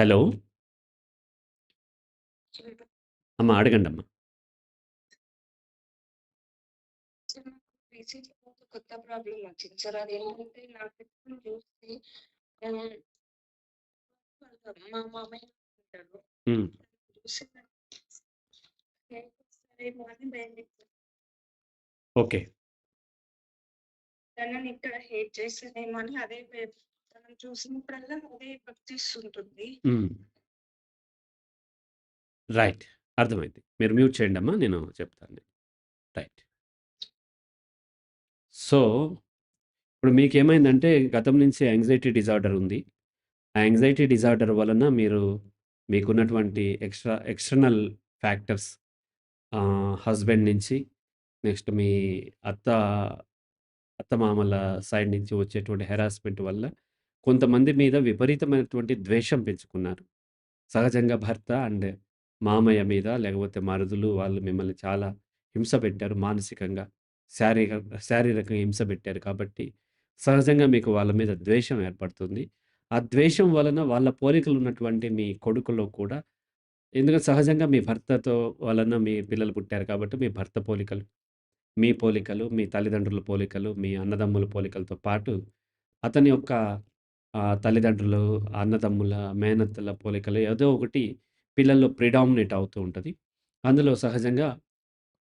Hello. అమ్మ అడగండమ్మా. Sir నాకు రీసెంట్‌గా ఒక కొత్త ప్రాబ్లమ్ వచ్చింది సార్. అదేంటంటే నా పెట్టుకొని చూస్తే ఆహ్, మా మామయ్య ఉంటాడు. హ్మ్. చూసి నాకు హెయిర్ వస్తదేమో అని భయమేసింది. ఓకే. తనని ఇక్కడ హేట్ అని అదే భయం. తనను చూసినప్పుడల్లా అదే భక్తిస్తుంటుంది. రైట్. అర్థమైంది. మీరు మ్యూట్ చేయండమ్మా. నేను చెప్తాను. రైట్. సో, ఇప్పుడు మీకు ఏమైందంటే గతం నుంచి యాంగ్జైటీ డిజార్డర్ ఉంది. ఆ యాంగ్జైటీ డిజార్డర్ వలన మీరు మీకున్నటువంటి ఎక్స్‌ట్రా ఎక్స్‌టర్నల్ ఫ్యాక్టర్స్ హస్బెండ్ నుంచి, నెక్స్ట్ మీ అత్త అత్తమామల సైడ్ నుంచి వచ్చేటువంటి హెరాస్మెంట్ వల్ల కొంతమంది మీద విపరీతమైనటువంటి ద్వేషం పెంచుకున్నారు. సహజంగా భర్త అండ్ మామయ్య మీద లేకపోతే మరుదులు వాళ్ళు మిమ్మల్ని చాలా హింస పెట్టారు మానసికంగా. శారీర శారీరకంగా హింస పెట్టారు కాబట్టి సహజంగా మీకు వాళ్ళ మీద ద్వేషం ఏర్పడుతుంది. ఆ ద్వేషం వలన వాళ్ళ పోలికలు ఉన్నటువంటి మీ కొడుకులో కూడా ఎందుకంటే సహజంగా మీ భర్తతో వలన మీ పిల్లలు పుట్టారు కాబట్టి మీ భర్త పోలికలు, మీ పోలికలు, మీ తల్లిదండ్రుల పోలికలు, మీ అన్నదమ్ముల పోలికలతో పాటు అతని యొక్క తల్లిదండ్రులు, అన్నదమ్ముల, మేనత్తల పోలికలు ఏదో ఒకటి పిల్లల్లో ప్రిడామినేట్ అవుతూ ఉంటది. అందులో సహజంగా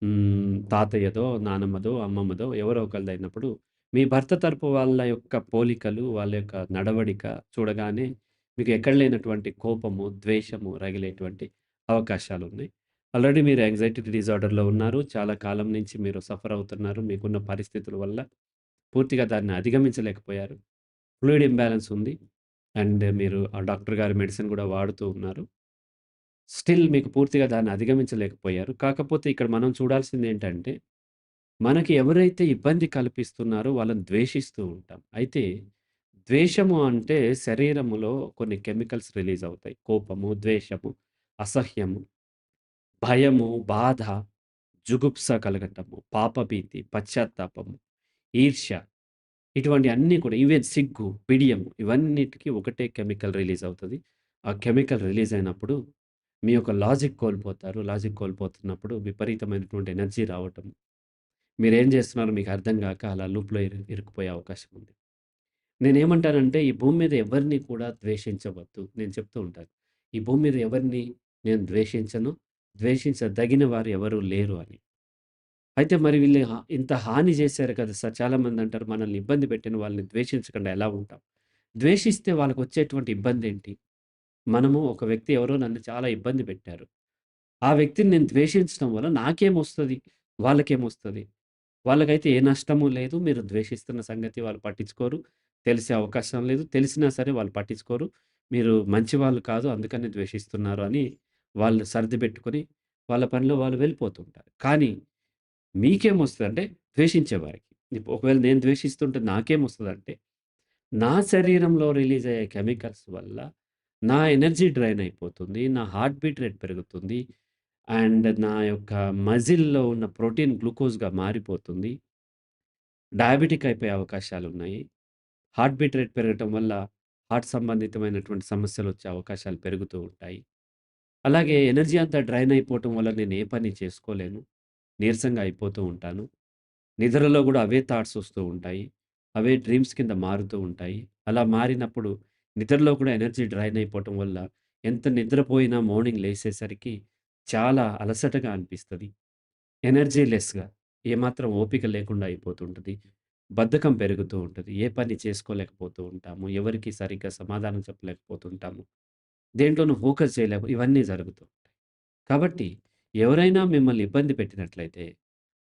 హ్మ్. తాతయ్యదో, నానమ్మదో, అమ్మమ్మదో ఎవరో ఒకళ్ళదయినప్పుడు మీ భర్త తరపు వాళ్ళ యొక్క పోలికలు, వాళ్ళ యొక్క నడవడిక చూడగానే మీకు ఎక్కడ లేనటువంటి కోపము, ద్వేషము రగిలేటువంటి అవకాశాలున్నాయి. ఆల్రెడీ మీరు యాంగ్జైటీ డిజార్డర్‌లో ఉన్నారు. చాలా కాలం నుంచి మీరు సఫర్ అవుతున్నారు. మీకున్న పరిస్థితుల వల్ల పూర్తిగా దాన్ని అధిగమించలేకపోయారు. ఫ్లూయిడ్ ఇంబ్యాలెన్స్ ఉంది. అండ్ మీరు ఆ డాక్టర్ గారి మెడిసిన్ కూడా వాడుతూ ఉన్నారు. స్టిల్ మీకు పూర్తిగా దాన్ని అధిగమించలేకపోయారు. కాకపోతే ఇక్కడ మనం చూడాల్సింది ఏంటంటే మనకి ఎవరైతే ఇబ్బంది కల్పిస్తున్నారో వాళ్ళని ద్వేషిస్తూ ఉంటాం. అయితే ద్వేషము అంటే శరీరములో కొన్ని కెమికల్స్ రిలీజ్ అవుతాయి. కోపము, ద్వేషము, అసహ్యము, భయము, బాధ, జుగుప్స కలగటము, పాపభీతి, పశ్చాత్తాపము, ఈర్ష్య ఇటువంటి అన్నీ కూడా ఈవెన్ సిగ్గు, బిడియం ఇవన్నిటికి ఒకటే కెమికల్ రిలీజ్ అవుతుంది ఆ కెమికల్ రిలీజ్ అయినప్పుడు మీ యొక్క లాజిక్ కోల్పోతారు. లాజిక్ కోల్పోతున్నప్పుడు విపరీతమైనటువంటి ఎనర్జీ రావటం. మీరేం చేస్తున్నారో మీకు అర్థం కాక అలా లూప్‌లో ఇరు ఇరుక్కుపోయే అవకాశం ఉంది. నేనేమంటానంటే ఈ భూమి మీద ఎవరిని కూడా ద్వేషించవద్దు. నేను చెప్తూ ఉంటాను. ఈ భూమి మీద ఎవరిని నేను ద్వేషించను. ద్వేషించదగిన వారు ఎవరు లేరు అని. అయితే మరి వీళ్ళు ఇంత హాని చేశారు కదా సార్! చాలామంది అంటారు మనల్ని ఇబ్బంది పెట్టిన వాళ్ళని ద్వేషించకుండా ఎలా ఉంటాం? ద్వేషిస్తే వాళ్ళకి వచ్చేటువంటి ఇబ్బంది ఏంటి మనము ఒక వ్యక్తి ఎవరో నన్ను చాలా ఇబ్బంది పెట్టారు. ఆ వ్యక్తిని నేను ద్వేషించడం వల్ల నాకేమొస్తుంది వాళ్ళకేమొస్తుంది వాళ్ళకైతే ఏ నష్టము లేదు. మీరు ద్వేషిస్తున్న సంగతి వాళ్ళు పట్టించుకోరు. తెలిసే అవకాశం లేదు. తెలిసినా సరే వాళ్ళు పట్టించుకోరు. మీరు మంచివాళ్ళు కాదు అందుకని ద్వేషిస్తున్నారు అని వాళ్ళు సర్దిపెట్టుకొని వాళ్ళ పనిలో వాళ్ళు వెళ్ళిపోతుంటారు. కానీ మీకేమొస్తదంటే ద్వేషించేవారికి. వారికి ఒకవేళ నేను ద్వేషిస్తుంటే నాకేమొస్తదంటే, నా శరీరంలో రిలీజ్ అయ్యే కెమికల్స్ వల్ల నా ఎనర్జీ డ్రైన్ అయిపోతుంది. నా హార్ట్ బీట్ రేట్ పెరుగుతుంది. అండ్ నా యొక్క మజిల్‌లో ఉన్న ప్రోటీన్ గ్లూకోజ్‌గా మారిపోతుంది. డయాబెటిక్ అయిపోయే అవకాశాలు ఉన్నాయి హార్ట్ బీట్ రేట్ పెరగటం వల్ల హార్ట్ సంబంధితమైనటువంటి సమస్యలు వచ్చే అవకాశాలు పెరుగుతూ ఉంటాయి. అలాగే ఎనర్జీ అంతా డ్రైన్ అయిపోవటం వల్ల నేను ఏ పని చేసుకోలేను. నీరసంగా అయిపోతూ ఉంటాను. నిద్రలో కూడా అవే థాట్స్ వస్తూ ఉంటాయి. అవే డ్రీమ్స్ కింద మారుతూ ఉంటాయి. అలా మారినప్పుడు నిద్రలో కూడా ఎనర్జీ డ్రైన్ అయిపోవటం వల్ల ఎంత నిద్రపోయినా మార్నింగ్ లేసేసరికి చాలా అలసటగా అనిపిస్తుంది ఎనర్జీ లెస్‌గా ఏమాత్రం ఓపిక లేకుండా అయిపోతుంటుంది బద్ధకం పెరుగుతూ ఉంటుంది ఏ పని చేసుకోలేకపోతూ ఉంటాము. ఎవరికి సరిగ్గా సమాధానం చెప్పలేకపోతుంటాము. దేంట్లోనూ ఫోకస్ చేయలేము. ఇవన్నీ జరుగుతూ ఉంటాయి. కాబట్టి ఎవరైనా మిమ్మల్ని ఇబ్బంది పెట్టినట్లయితే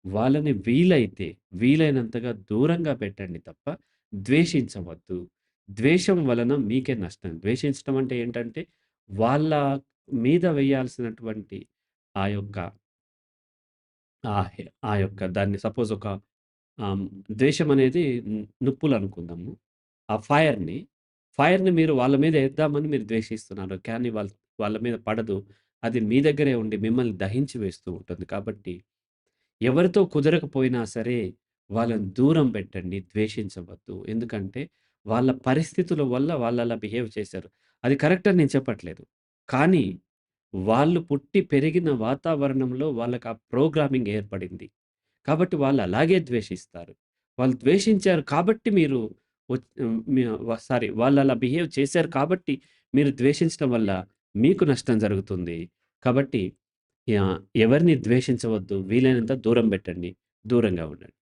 వాళ్ళని వీలైతే వీలైనంతగా దూరంగా పెట్టండి తప్ప ద్వేషించవద్దు. ద్వేషం వలన మీకే నష్టం. ద్వేషించడం అంటే ఏంటంటే వాళ్ళ మీద వేయాల్సినటువంటి ఆ యొక్క ఆ ఆ యొక్క దాన్ని సపోజ్ ఒక ద్వేషం అనేది నుప్పులు అనుకుందాము ఆ ఫైర్‌ని, ఫైర్‌ని మీరు వాళ్ళ మీద వేద్దామని మీరు ద్వేషిస్తున్నారు. కానీ వాళ్ళ వాళ్ళ మీద పడదు. అది మీ దగ్గరే ఉండి మిమ్మల్ని దహించి వేస్తూ ఉంటుంది. కాబట్టి ఎవరితో కుదరకపోయినా సరే వాళ్ళని దూరం పెట్టండి. ద్వేషించవద్దు. ఎందుకంటే వాళ్ళ పరిస్థితుల వల్ల వాళ్ళలా బిహేవ్ చేశారు. అది కరెక్ట్ అని నేను చెప్పట్లేదు. కానీ వాళ్ళు పుట్టి పెరిగిన వాతావరణంలో వాళ్ళకి ఆ ప్రోగ్రామింగ్ ఏర్పడింది. కాబట్టి వాళ్ళు అలాగే ద్వేషిస్తారు. వాళ్ళు ద్వేషించారు కాబట్టి మీరు సారీ వాళ్ళు అలా బిహేవ్ చేశారు కాబట్టి మీరు ద్వేషించడం వల్ల మీకు నష్టం జరుగుతుంది. కాబట్టి ఎవరిని ద్వేషించవద్దు. వీలైనంత దూరం పెట్టండి. దూరంగా ఉండండి.